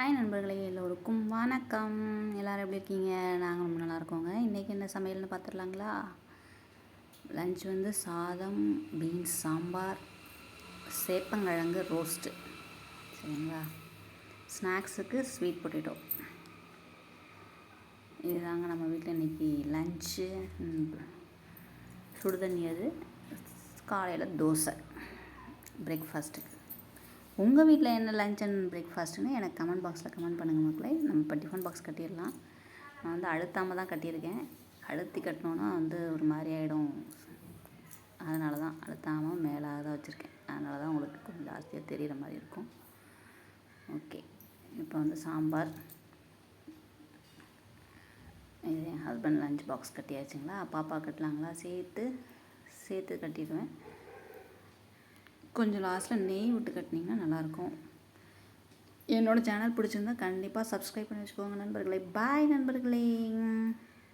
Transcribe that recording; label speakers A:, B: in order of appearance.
A: Hi நண்பர்களே எல்லோருக்கும் வணக்கம். எல்லோரும் எப்படி இருக்கீங்க? நாங்கள் ரொம்ப நல்லா இருக்கோங்க. இன்றைக்கி என்ன சமையல்னு பார்த்துடலாங்களா? லஞ்ச் வந்து சாதம் பீன்ஸ் சாம்பார் சேப்பங்கிழங்கு ரோஸ்ட்டு சரிங்களா? ஸ்நாக்ஸுக்கு ஸ்வீட் பொட்டேட்டோ இதுதாங்க நம்ம வீட்டில் இன்றைக்கி லஞ்சு சுடுதண்ணி அது. காலையில் தோசை. பிரேக்ஃபாஸ்ட்டுக்கு உங்கள் வீட்டில் என்ன லஞ்ச் அண்ட் பிரேக்ஃபாஸ்ட்டுன்னு எனக்கு கமெண்ட் பாக்ஸில் கமெண்ட் பண்ணுங்கள் மக்களே. நம்ம இப்போ டிஃபன் பாக்ஸ் கட்டிடலாம். நான் வந்து அழுத்தாமல் தான் கட்டியிருக்கேன். அழுத்தி கட்டினோன்னா வந்து ஒரு மாதிரி ஆகிடும் அதனால தான் அழுத்தாமல் மேலாக தான் வச்சுருக்கேன். அதனால தான் உங்களுக்கு கொஞ்சம் ஜாஸ்தியாக தெரிகிற மாதிரி இருக்கும். ஓகே இப்போ வந்து சாம்பார். இது என் ஹஸ்பண்ட் லஞ்ச் பாக்ஸ் கட்டியாச்சுங்களா? பாப்பா கட்டலாங்களா? சேர்த்து சேர்த்து கட்டிடுவேன். கொஞ்சம் லாஸ்ட்டில் நெய் விட்டு கட்டினீங்கன்னா நல்லாயிருக்கும். என்னோடய சேனல் பிடிச்சிருந்தா கண்டிப்பாக சப்ஸ்கிரைப் பண்ணி வச்சுக்கோங்க நண்பர்களே. பாய் நண்பர்களே.